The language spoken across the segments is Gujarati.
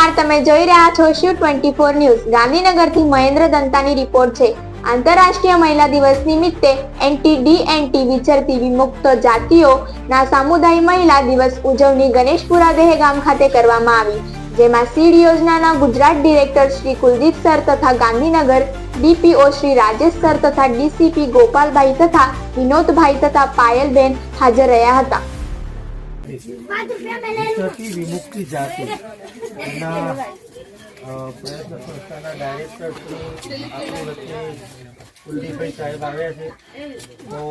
નમસ્કાર તમે જોઈ રહ્યા છો શિવ ટ્વેન્ટી ફોર ન્યૂઝ. ગાંધીનગરથી મહેન્દ્ર દંતાની રિપોર્ટ છે. આંતરરાષ્ટ્રીય મહિલા દિવસ નિમિત્તે એન્ટી ડી એન્ટી વિચરતી વિમુક્ત જાતિઓના સામુદાયિક મહિલા દિવસ ઉજવણી ગણેશપુરા દહેગામ ખાતે કરવામાં આવી. જેમાં સીડ યોજનાના ગુજરાત ડિરેક્ટર શ્રી કુલદીપ સર તથા ગાંધીનગર ડીપીઓ શ્રી રાજેશ સર તથા ડીસીપી ગોપાલભાઈ તથા વિનોદભાઈ તથા પાયલબેન હાજર રહ્યા હતા. વિમુક્તિ જાતિ. અ, પ્રયત્ન સંસ્થાના ડાયરેક્ટર શ્રી આપણી વચ્ચે કુલદીપભાઈ સાહેબ આવ્યા છે. તો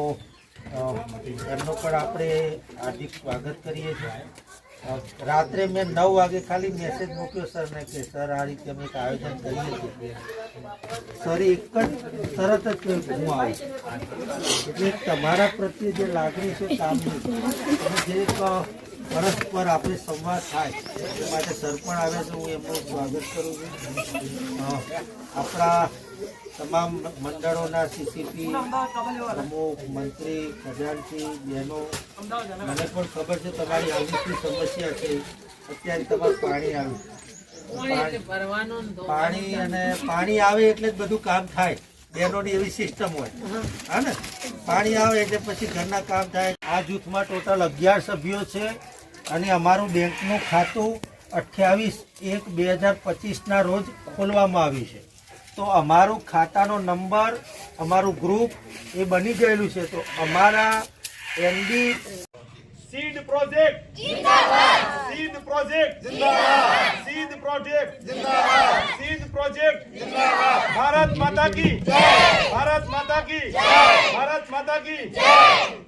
એમનું એમનો પણ આપણે હાર્દિક સ્વાગત કરીએ છીએ. રાત્રે મેં નવ વાગે ખાલી મેસેજ મૂક્યો સરને કે સર આ રીતે અમે એક આયોજન કરીએ છીએ. સર એક જ તરત જ હું આવીશ એટલે તમારા પ્રત્યે જે લાગણી છે કામની જે પરસ્પર આપણે સંવાદ થાય, એ માટે સર પણ આવે છે, હું એમનું સ્વાગત કરું છું. આપણા તમામ મંડળોના સીસીપી પ્રમુખ, મંત્રી, ખજાનચી, બહેનો, મને પણ ખબર છે તમારી આવી સમસ્યા છે. અત્યારે તમારે પાણી આવ્યું પાણી અને પાણી આવે એટલે જ બધું કામ થાય. બહેનોની એવી સિસ્ટમ હોય. હા ને? પાણી આવે એટલે પછી ઘરના કામ થાય. આ જૂથમાં ટોટલ અગિયાર સભ્યો છે. અને અમારું બેંકનું ખાતું અઠ્યાવીસ એક બે હજાર પચીસના રોજ ખોલવામાં આવ્યું છે. તો અમારું ખાતાનો નંબર અમારું ગ્રુપ એ બની ગયેલું છે. તો અમારા એમડી સીડ પ્રોજેક્ટ. જિંદાબાદ. Seed project. જિંદાબાદ. Seed project. જિંદાબાદ. Seed project. જિંદાબાદ. ભારત માતા કી. જય. ભારત માતા કી. જય. ભારત માતા કી. જય.